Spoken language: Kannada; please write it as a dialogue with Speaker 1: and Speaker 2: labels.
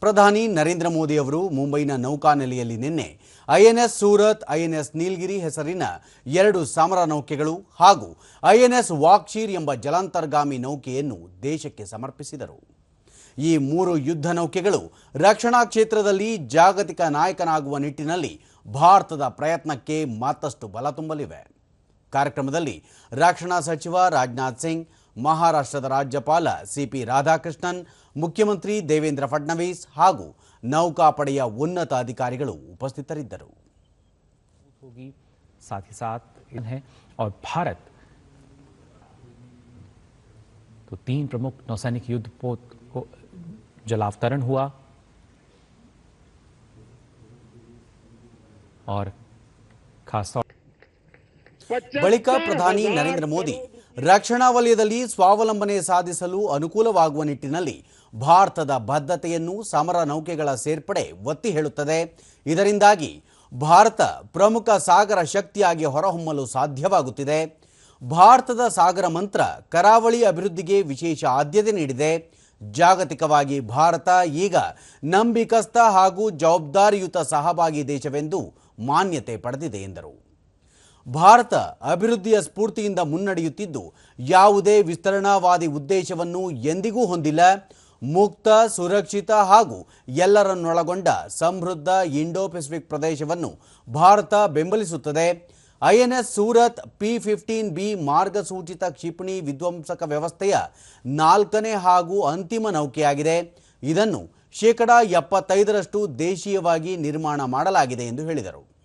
Speaker 1: ಪ್ರಧಾನಿ ನರೇಂದ್ರ ಮೋದಿ ಅವರು ಮುಂಬೈನ ನೌಕಾನೆಲೆಯಲ್ಲಿ ನಿನ್ನೆ ಐಎನ್ಎಸ್ ಸೂರತ್, ಐಎನ್ಎಸ್ ನೀಲಗಿರಿ ಹೆಸರಿನ ಎರಡು ಸಮರ ನೌಕೆಗಳು ಹಾಗೂ ಐಎನ್ಎಸ್ ವಾಕ್ಷೀರ್ ಎಂಬ ಜಲಾಂತರ್ಗಾಮಿ ನೌಕೆಯನ್ನು ದೇಶಕ್ಕೆ ಸಮರ್ಪಿಸಿದರು. ಈ ಮೂರು ಯುದ್ಧ ನೌಕೆಗಳು ರಕ್ಷಣಾ ಕ್ಷೇತ್ರದಲ್ಲಿ ಜಾಗತಿಕ ನಾಯಕನಾಗುವ ನಿಟ್ಟಿನಲ್ಲಿ ಭಾರತದ ಪ್ರಯತ್ನಕ್ಕೆ ಮತ್ತಷ್ಟು ಬಲ ತುಂಬಲಿವೆ. ಕಾರ್ಯಕ್ರಮದಲ್ಲಿ ರಕ್ಷಣಾ ಸಚಿವ ರಾಜನಾಥ್ ಸಿಂಗ್ ಮಹಾರಾಷ್ಟ್ರದ ರಾಜ್ಯಪಾಲ ಸಿಪಿ ರಾಧಾಕೃಷ್ಣನ್ ಮುಖ್ಯಮಂತ್ರಿ ದೇವೇಂದ್ರ ಫಡ್ನವೀಸ್ ಹಾಗೂ ನೌಕಾಪಡೆಯ ಉನ್ನತ ಅಧಿಕಾರಿಗಳು ಉಪಸ್ಥಿತರಿದ್ದರು
Speaker 2: होगी साथ ही साथ इन है और भारत तो तीन प्रमुख नौसैनिक युद्ध पोत को जलावतरण हुआ और खासतौर
Speaker 1: ಬಳಿಕ ಪ್ರಧಾನಿ ನರೇಂದ್ರ ಮೋದಿ ರಕ್ಷಣಾ ವಲಯದಲ್ಲಿ ಸ್ವಾವಲಂಬನೆ ಸಾಧಿಸಲು ಅನುಕೂಲವಾಗುವ ನಿಟ್ಟಿನಲ್ಲಿ ಭಾರತದ ಬದ್ಧತೆಯನ್ನು ಸಮರ ನೌಕೆಗಳ ಸೇರ್ಪಡೆ ಒತ್ತಿ ಹೇಳುತ್ತದೆ. ಇದರಿಂದಾಗಿ ಭಾರತ ಪ್ರಮುಖ ಸಾಗರ ಶಕ್ತಿಯಾಗಿ ಹೊರಹೊಮ್ಮಲು ಸಾಧ್ಯವಾಗುತ್ತಿದೆ. ಭಾರತದ ಸಾಗರ ಮಂತ್ರ ಕರಾವಳಿ ಅಭಿವೃದ್ಧಿಗೆ ವಿಶೇಷ ಆದ್ಯತೆ ನೀಡಿದೆ. ಜಾಗತಿಕವಾಗಿ ಭಾರತ ಈಗ ನಂಬಿಕಸ್ಥ ಹಾಗೂ ಜವಾಬ್ದಾರಿಯುತ ಸಹಭಾಗಿ ದೇಶವೆಂದು ಮಾನ್ಯತೆ ಪಡೆದಿದೆ ಎಂದರು. ಭಾರತ ಅಭಿವೃದ್ಧಿಯ ಸ್ಫೂರ್ತಿಯಿಂದ ಮುನ್ನಡೆಯುತ್ತಿದ್ದು, ಯಾವುದೇ ವಿಸ್ತರಣಾವಾದಿ ಉದ್ದೇಶವನ್ನು ಎಂದಿಗೂ ಹೊಂದಿಲ್ಲ. ಮುಕ್ತ, ಸುರಕ್ಷಿತ ಹಾಗೂ ಎಲ್ಲರನ್ನೊಳಗೊಂಡ ಸಮೃದ್ಧ ಇಂಡೋ ಪೆಸಿಫಿಕ್ ಪ್ರದೇಶವನ್ನು ಭಾರತ ಬೆಂಬಲಿಸುತ್ತದೆ. INS Surat P fifteen B ಮಾರ್ಗಸೂಚಿತ ಕ್ಷಿಪಣಿ ವಿಧ್ವಂಸಕ ವ್ಯವಸ್ಥೆಯ ನಾಲ್ಕನೇ ಹಾಗೂ ಅಂತಿಮ ನೌಕೆಯಾಗಿದೆ. ಇದನ್ನು ಶೇಕಡಾ ಎಪ್ಪತ್ತೈದರಷ್ಟು ದೇಶೀಯವಾಗಿ ನಿರ್ಮಾಣ ಮಾಡಲಾಗಿದೆ ಎಂದು ಹೇಳಿದರು.